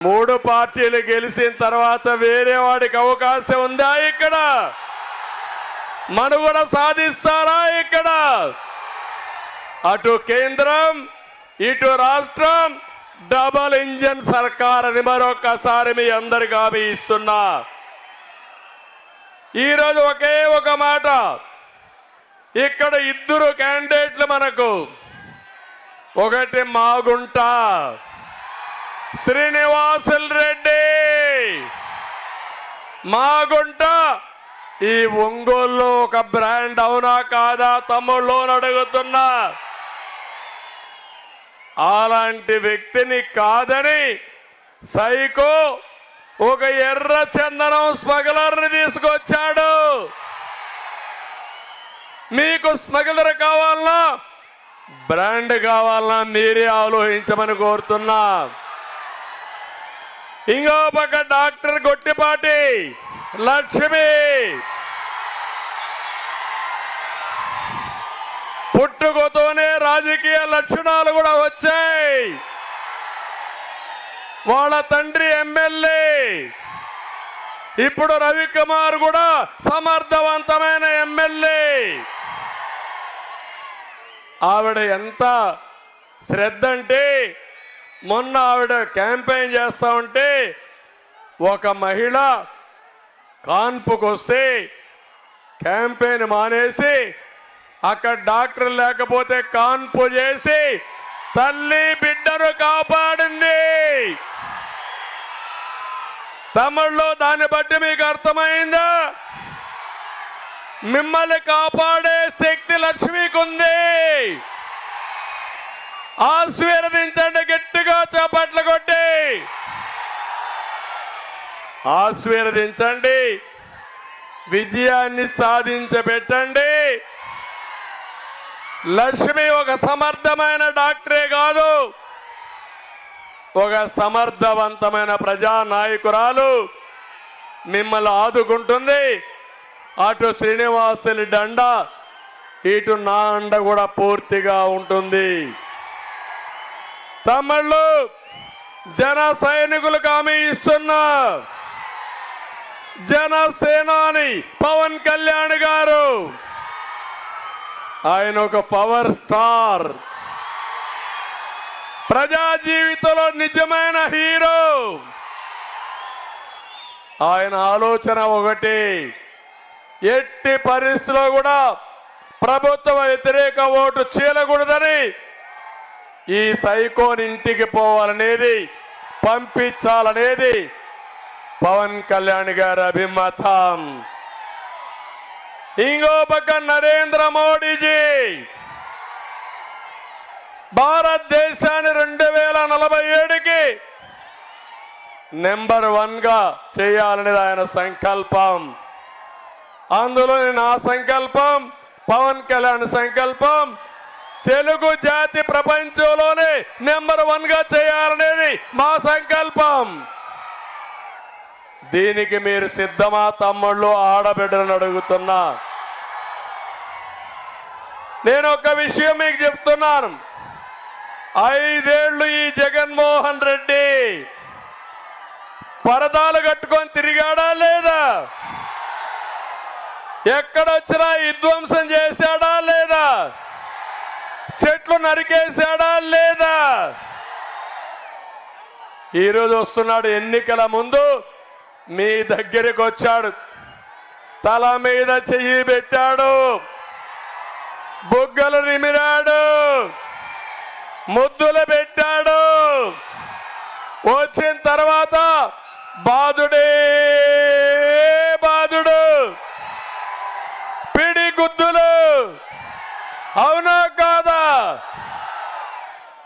మూడు పార్టీలు గెలిచిన తర్వాత వేరే వాడికి అవకాశం ఉందా ఇక్కడ? మనుగడ సాధిస్తారా ఇక్కడ? అటు కేంద్రం ఇటు రాష్ట్రం డబల్ ఇంజన్ సర్కార్ అని మరొకసారి మీ అందరికి హామీ ఇస్తున్నా. ఈరోజు ఒకే ఒక మాట. ఇక్కడ ఇద్దరు క్యాండిడేట్లు మనకు. ఒకటి మాగుంటా. శ్రీనివాసుల్ రెడ్డి. మాగుంట ఈ ఒంగోలులో ఒక బ్రాండ్ అవునా కాదా తమ్ముళ్ళోని అడుగుతున్నా. అలాంటి వ్యక్తిని కాదని సైకో ఒక ఎర్ర చందనం స్మగ్లర్ని తీసుకొచ్చాడు. మీకు స్మగ్లర్ కావాలన్నా బ్రాండ్ కావాలన్నా మీరే ఆలోచించమని కోరుతున్నా. ఇంకో పక్క డాక్టర్ గొట్టిపాటి లక్ష్మి. పుట్టుకతోనే రాజకీయ లక్షణాలు కూడా వచ్చాయి. వాళ్ళ తండ్రి ఎమ్మెల్యే. ఇప్పుడు రవికుమార్ కూడా సమర్థవంతమైన ఎమ్మెల్యే. ఆవిడ ఎంత శ్రద్ధ అంటే మొన్న ఆవిడ క్యాంపెయిన్ చేస్తా ఉంటే ఒక మహిళ కాన్పుకు వస్తే క్యాంపెయిన్ మానేసి అక్కడ డాక్టర్ లేకపోతే కాన్పు చేసి తల్లి బిడ్డను కాపాడింది. తమిళ్ళో దాన్ని బట్టి మీకు అర్థమైందా? మిమ్మల్ని కాపాడే శక్తి లక్ష్మికుంది. ఆశీర్వదించండి గట్టిగా. ఆశీర్వదించండి. విజయాన్ని సాధించబెట్టండి. లక్ష్మి ఒక సమర్థమైన డాక్టరే కాదు. ఒక సమర్థవంతమైన ప్రజా నాయకురాలు మిమ్మల్ని ఆదుకుంటుంది. అటు శ్రీనివాసుని దండ ఇటు నా అండ కూడా పూర్తిగా ఉంటుంది. తమిళ్ళు జన సైనికులకు హామీ ఇస్తున్నా. జనసేనాని పవన్ కళ్యాణ్ గారు. ఆయన ఒక పవర్ స్టార్. ప్రజా జీవితంలో నిజమైన హీరో. ఆయన ఆలోచన ఒకటి ఎట్టి పరిస్థితిలో కూడా ప్రభుత్వ వ్యతిరేక ఓటు చీలకూడదని ఈ సైకోన్ ఇంటికి పోవాలనేది పంపించాలనేది పవన్ కళ్యాణ్ గారి అభిమతం. ఇంకో పక్క నరేంద్ర మోడీజీ. భారతదేశాన్ని రెండు వేల నలభై ఏడుకి నెంబర్ వన్గా చేయాలనేది ఆయన సంకల్పం. అందులో నా సంకల్పం పవన్ కళ్యాణ్ సంకల్పం తెలుగు జాతి ప్రపంచంలోనే నెంబర్ వన్గా చేయాలనేది మా సంకల్పం. దీనికి మీరు సిద్ధమా తమ్ముళ్ళు? ఆడబిడ్డలను అడుగుతున్నా. నేను ఒక విషయం మీకు చెప్తున్నాను. ఐదేళ్ళు ఈ జగన్మోహన్ రెడ్డి పరదాలు కట్టుకొని తిరిగాడా లేదా? ఎక్కడొచ్చినా విధ్వంసం చేశాడా లేదా? చెట్లు నరికేశాడా లేదా? ఈరోజు వస్తున్నాడు ఎన్నికల ముందు మీ దగ్గరికి వచ్చాడు. తల మీద చెయ్యి పెట్టాడు. బొగ్గలు నిమిరాడు. ముద్దులు పెట్టాడు. వచ్చిన తర్వాత బాధుడే బాధుడు పిడి గుద్దులు. అవునా కాదా?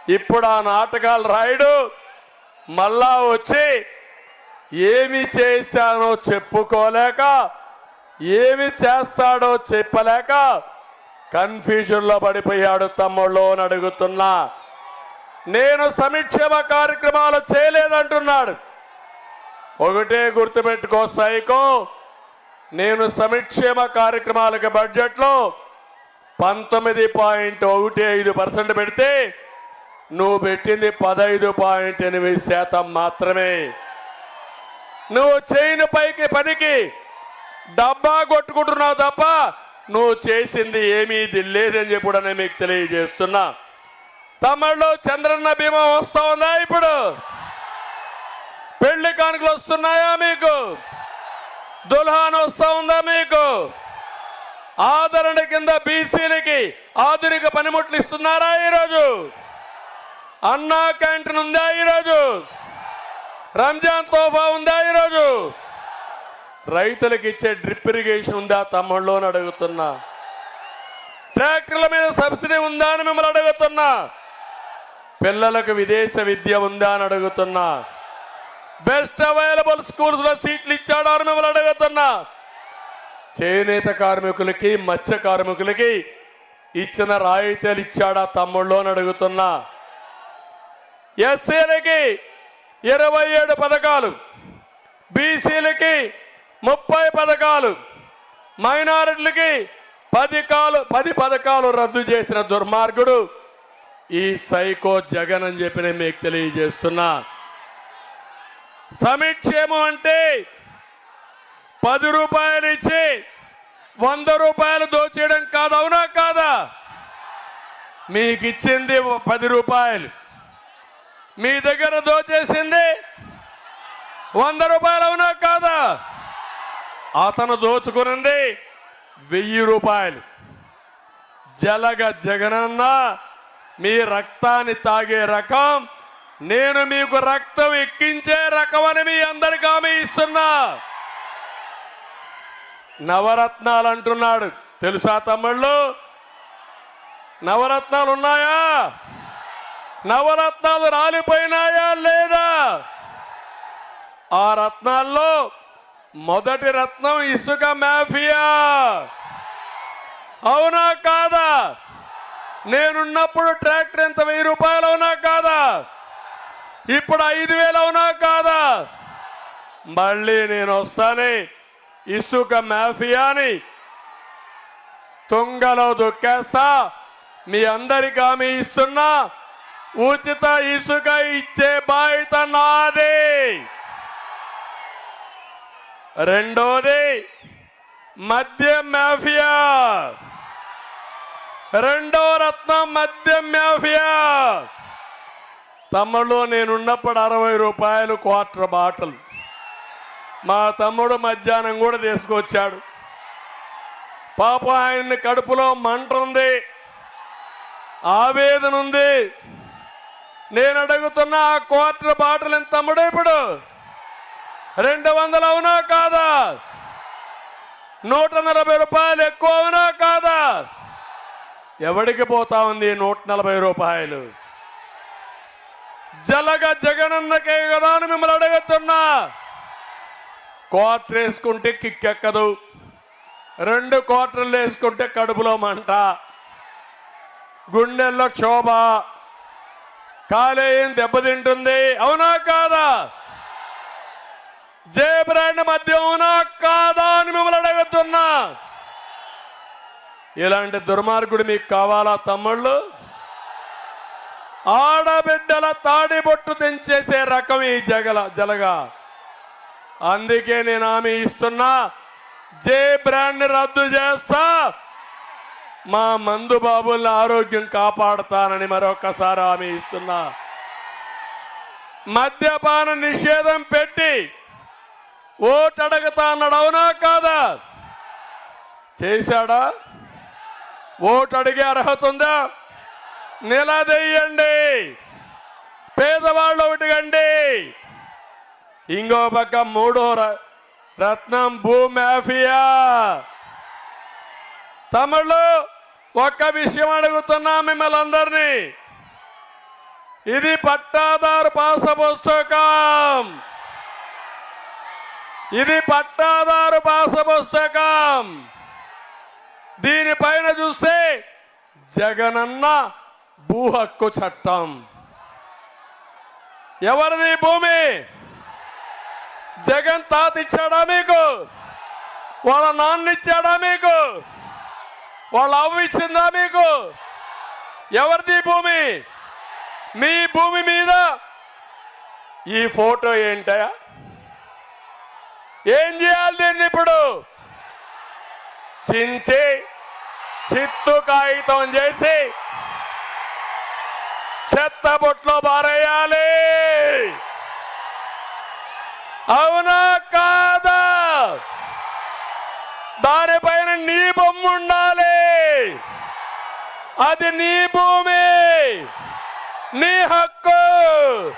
ఇప్పుడు ఆ నాటకాలు రాయుడు మళ్ళా వచ్చి ఏమి చేశానో చెప్పుకోలేక ఏమి చేస్తాడో చెప్పలేక కన్ఫ్యూజన్లో పడిపోయాడు తమ్ముళ్ళు అని అడుగుతున్నా. నేను సంక్షేమ కార్యక్రమాలు చేయలేదంటున్నాడు. ఒకటే గుర్తుపెట్టుకో సైకో నేను సంక్షేమ కార్యక్రమాలకు బడ్జెట్లో పంతొమ్మిది పాయింట్ ఒకటి ఐదు పర్సెంట్ పెడితే నువ్వు పెట్టింది పదహైదు పాయింట్ ఎనిమిది శాతం మాత్రమే. నువ్వు చేయని పైకి పనికి డబ్బా కొట్టుకుంటున్నావు తప్ప నువ్వు చేసింది ఏమీ ఇది లేదని చెప్పి కూడా నేను మీకు తెలియజేస్తున్నా. తమిళలో చంద్రన్న బీమా వస్తా ఉందా ఇప్పుడు? పెళ్ళి కానుకలు వస్తున్నాయా మీకు? దుల్హాన్ వస్తా ఉందా మీకు? ఆదరణ కింద బీసీలకి ఆధునిక పనిముట్లు ఇస్తున్నారా ఈరోజు? అన్నా క్యాంటీన్ ఉందా ఈరోజు? రంజాన్ తోఫా ఉందా ఈరోజు? రైతులకు ఇచ్చే డ్రిప్ ఇరిగేషన్ ఉందా తమ్ముళ్ళు అని అడుగుతున్నా. ట్రాక్టర్ల మీద సబ్సిడీ ఉందా అని మిమ్మల్ని అడుగుతున్నా. పిల్లలకు విదేశ విద్య ఉందా అని అడుగుతున్నా. బెస్ట్ అవైలబుల్ స్కూల్స్లో సీట్లు ఇచ్చాడా అని మిమ్మల్ని అడుగుతున్నా. చేనేత కార్మికులకి మత్స్య కార్మికులకి ఇచ్చిన రాయితీలు ఇచ్చాడా తమ్ముళ్ళు అని అడుగుతున్నా. ఎస్సీలకి ఇరవై ఏడు పథకాలు. బీసీలకి ముప్పై పథకాలు. మైనారిటీలకి పది కాలు పది పథకాలు రద్దు చేసిన దుర్మార్గుడు ఈ సైకో జగన్ అని చెప్పి నేను మీకు తెలియజేస్తున్నా. సమీక్షేమం అంటే పది రూపాయలు ఇచ్చి వంద రూపాయలు దోచేయడం కాదు అవునా కాదా? మీకు ఇచ్చింది పది రూపాయలు. మీ దగ్గర దోచేసింది వంద రూపాయలు అవునా కాదా? అతను దోచుకున్నది వెయ్యి రూపాయలు. జలగ జగనన్న మీ రక్తాన్ని తాగే రకం నేను మీకు రక్తం ఎక్కించే రకం అని మీ అందరికి హామీ ఇస్తున్నా. నవరత్నాలు అంటున్నాడు. తెలుసా తమ్ముళ్ళు? నవరత్నాలు ఉన్నాయా? నవరత్నాలు రాలిపోయినాయా లేదా? ఆ రత్నాల్లో మొదటి రత్నం ఇసుక మాఫియా. అవునా కాదా? నేనున్నప్పుడు ట్రాక్టర్ ఎంత వెయ్యి రూపాయలు అవునా కాదా? ఇప్పుడు ఐదు వేలు అవునా కాదా? మళ్ళీ నేను వస్తానే ఇసుక మాఫియాని తుంగలో దొక్కేస్తా మీ అందరికి హామీ ఇస్తున్నా. ఉచిత ఇసుక ఇచ్చే బాధ్యత నాది. రెండోది మద్యం మాఫియా. రెండో రత్నం మద్యం మాఫియా. తమ్ముడు నేనున్నప్పుడు అరవై రూపాయలు క్వార్టర్ బాటలు. మా తమ్ముడు మధ్యాహ్నం కూడా తీసుకొచ్చాడు. పాప ఆయన్ని కడుపులో మంట ఉంది. ఆవేదన ఉంది. నేను అడుగుతున్న ఆ క్వార్టర్ బాటలు ఎంత తమ్ముడు ఇప్పుడు. రెండు వందలు అవునా కాదా? నూట నలభై రూపాయలు ఎక్కువ అవునా కాదా? ఎవడికి పోతా ఉంది నూట నలభై రూపాయలు? జలగ జగనన్నకే కదా అని మిమ్మల్ని అడుగుతున్నా. క్వార్టర్ వేసుకుంటే కిక్కెక్కదు. రెండు క్వార్టర్లు వేసుకుంటే కడుపులో మంట. గుండెల్లో క్షోభ. కాలేయం దెబ్బతింటుంది. అవునా కాదా? జే బ్రాండ్ మధ్య అవునా కాదా అని మిమ్మల్ని అడుగుతున్నా. ఇలాంటి దుర్మార్గుడు మీకు కావాలా తమ్ముళ్ళు? ఆడబిడ్డల తాడిబొట్టు తెంచేసే రకం ఈ జగల జలగా. అందుకే నేను హామీ ఇస్తున్నా జే బ్రాండ్ రద్దు చేస్తా మా మందు బాబుల ఆరోగ్యం కాపాడతానని మరొకసారి ఆమె ఇస్తున్నా. మద్యపాన నిషేధం పెట్టి ఓటు అడగతా అన్నాడు అవునా కాదా? చేశాడా? ఓటు అడిగే అర్హత ఉందా? నిలదెయ్యండి పేదవాళ్ళు ఒకటిగండి ఇంకో పక్క మూడో ర- రత్నం భూ మాఫియా తమిళ్ళు ఒక్క విషయం అడుగుతున్నా మిమ్మల్ని అందరినీ. ఇది పట్టాదారు పాస పుస్తకం ఇది పట్టాదారు పాస పుస్తకం దీనిపైన చూస్తే జగనన్న భూ హక్కు చట్టం. ఎవరిది భూమి? జగన్ తాత ఇచ్చాడా మీకు? వాళ్ళ నాన్న ఇచ్చాడా మీకు? వాళ్ళు అవ్వ ఇచ్చిందా మీకు? ఎవరిది భూమి? మీ భూమి మీద? ఈ ఫోటో ఏంటయా ఏం చేయాలి దీన్ని ఇప్పుడు? చించి చిత్తు కాగితం చేసి చెత్త బొట్లో పారేయాలి. అవునా దానిపైన నీ బొమ్మ ఉండాలి. అది నీ భూమి. నీ హక్కు.